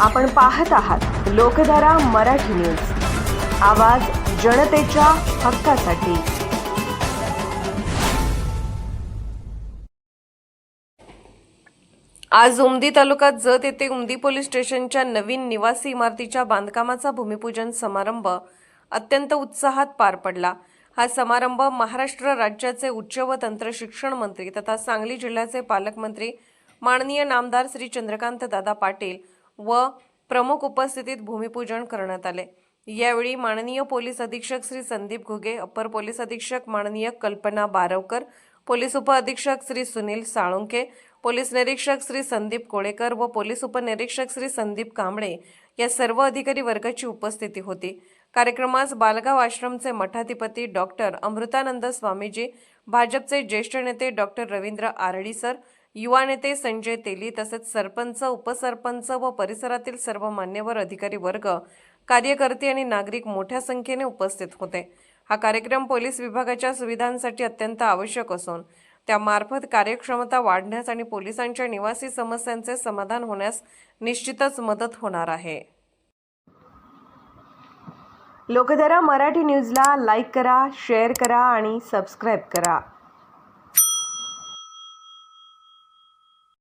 आपण पाहत आहात लोकधारा मराठी न्यूज. आवाज जनतेच्या हक्कासाठी. आज उमदी तालुक्यात जत येथे उमदी पोलीस स्टेशनच्या नवीन निवासी इमारतीच्या बांधकामाचा भूमिपूजन समारंभ अत्यंत उत्साहात पार पडला. हा समारंभ महाराष्ट्र राज्याचे उच्च व तंत्र शिक्षण मंत्री तथा सांगली जिल्ह्याचे पालकमंत्री माननीय नामदार श्री चंद्रकांत दादा पाटील व प्रमुख उपस्थितीत भूमिपूजन करण्यात आले. यावेळी माननीय पोलीस अधीक्षक श्री संदीप घुगे अप्पर पोलीस अधीक्षक माननीय कल्पना बारवकर पोलीस उपअधीक्षक श्री सुनील साळुंके पोलीस निरीक्षक श्री संदीप कोळेकर व पोलीस उपनिरीक्षक श्री संदीप कांबळे या सर्व अधिकारी वर्गाची उपस्थिती होती. कार्यक्रमास बालगाव आश्रमचे मठाधिपती डॉक्टर अमृतानंद स्वामीजी भाजपचे ज्येष्ठ नेते डॉक्टर रवींद्र आरडी सर युवा नेते संजय तेली तसेच सरपंच उपसरपंच व परिसरातील सर्व मान्यवर अधिकारी वर्ग कार्यकर्ते आणि नागरिक मोठ्या संख्येने उपस्थित होते. हा कार्यक्रम पोलीस विभागाच्या सुविधांसाठी अत्यंत आवश्यक असून त्यामार्फत कार्यक्षमता वाढण्यास आणि पोलिसांच्या निवासी समस्यांचे समाधान होण्यास निश्चितच मदत होणार आहे. लोकधारा मराठी न्यूजला लाईक करा शेअर करा आणि सबस्क्राईब करा.